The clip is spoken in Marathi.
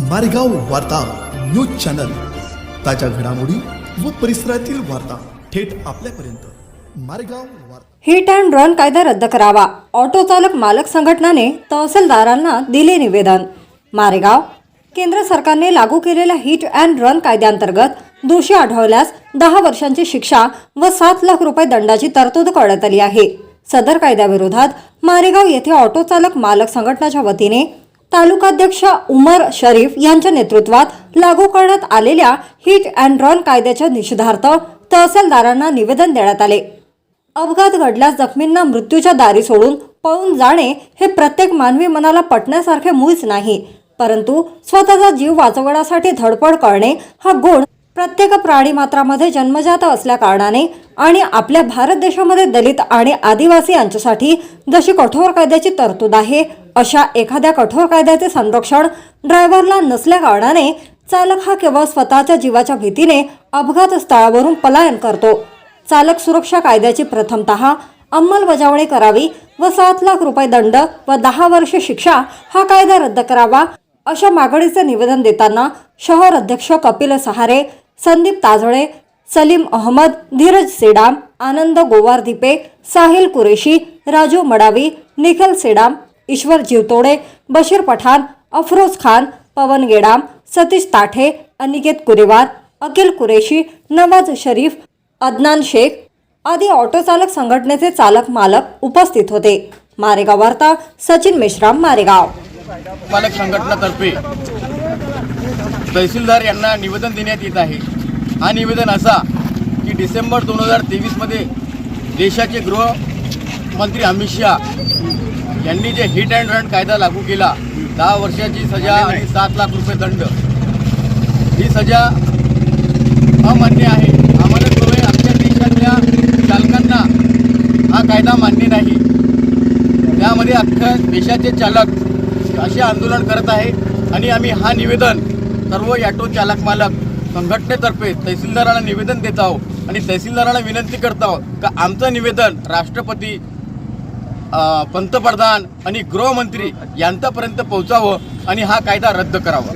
मारेगाव वार्ता न्यूज चॅनल. ताज्या घडामोडी व परिसरातील वार्ता थेट आपल्यापर्यंत. मारेगाव वार्ता. हिट अँड रन कायदा रद्द करावा. ऑटो चालक मालक संघटनाने तहसीलदारांना दिले निवेदन. मारेगाव केंद्र सरकारने लागू केलेल्या हिट अँड रन कायद्याअंतर्गत दोषी आढळल्यास दहा वर्षांची शिक्षा व सात लाख रुपये दंडाची तरतूद करण्यात आली आहे. सदर कायद्याविरोधात मारेगाव येथे ऑटो चालक मालक संघटनाच्या वतीने तालुकाध्यक्ष उमर शरीफ यांच्या नेतृत्वात लागू करण्यात आलेल्या हिट अँड रन कायद्याच्या निषेधार्थ तहसीलदारांना निवेदन देण्यात आले. अपघात घडल्यास जखमींना मृत्यूच्या दारी सोडून पळून जाणे हे प्रत्येक मानवी मनाला पटण्यासारखे मुळीच नाही परंतु स्वतःचा जीव वाचवण्यासाठी धडपड करणे हा गुण प्रत्येक प्राणी मात्रामध्ये जन्मजात असल्या कारणाने आणि आपल्या भारत देशामध्ये दलित आणि आदिवासी यांच्यासाठी जशी कठोर कायद्याची तरतूद आहे अशा एखाद्या कठोर कायद्याचे संरक्षण ड्रायव्हरला नसल्या कारणाने चालक हा केवळ स्वतःच्या जीवाच्या भीतीने अपघात स्थळावरून पलायन करतो. चालक सुरक्षा कायद्याची प्रथमतः अंमलबजावणी करावी व सात लाख रुपये दंड व दहा वर्ष शिक्षा हा कायदा रद्द करावा अशा मागणीचे निवेदन देताना शहर अध्यक्ष कपिल सहारे संदीप ताजळे सलीम अहमद धीरज सेडाम आनंद गोवारदिपे साहिल कुरेशी राजू मडावी निखिल सेडाम ईश्वर जीवतोडे बशीर पठाण अफरोज खान पवन गेडाम सतीश ताठे अनिकेत कुरेवार अखिल कुरेशी नवाज शरीफ अदनान शेख आदी ऑटो चालक संघटनेचे चालक मालक उपस्थित होते. मारेगाव वार्ता सचिन मेश्राम मारेगाव. मालक संघटनातर्फे तहसीलदार यांना निवेदन देण्यात येत आहे. हा निवेदन असा की डिसेंबर दोन हजार तेवीसमध्ये देशाचे गृहमंत्री अमित शहा यांनी जे हिट अँड रन कायदा लागू केला दहा वर्षाची सजा आणि सात लाख रुपये दंड. ही सजा अमान्य आहे. आम्हाला कळवे आमच्या देशातल्या चालकांना हा कायदा मान्य नाही. त्यामध्ये अख्ख्या देशाचे चालक असे आंदोलन करत आहे आणि आम्ही हा निवेदन सर्व ॲटो चालक मालक संघटनेतर्फे तहसीलदाराला निवेदन देत आहोत आणि तहसीलदाराला विनंती करत आहोत का आमचं निवेदन राष्ट्रपती पंतप्रधान आणि गृहमंत्री यांच्यापर्यंत पोहोचावं आणि हा कायदा रद्द करावा.